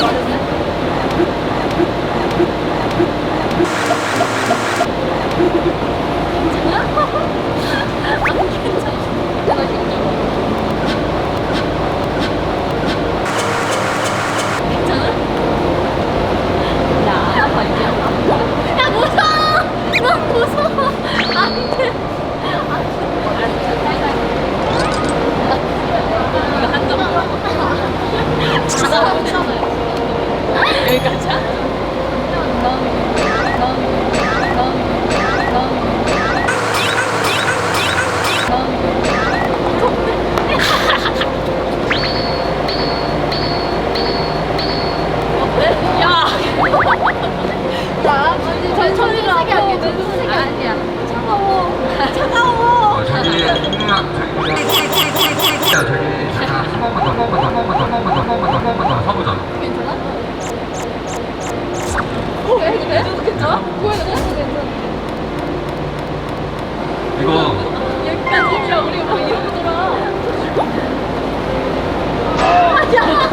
Thank you. 여기까지야? 자, 아니야. 차가워. 차가워. 이거 여기까지 우리가 막 이러더라. 아, 야!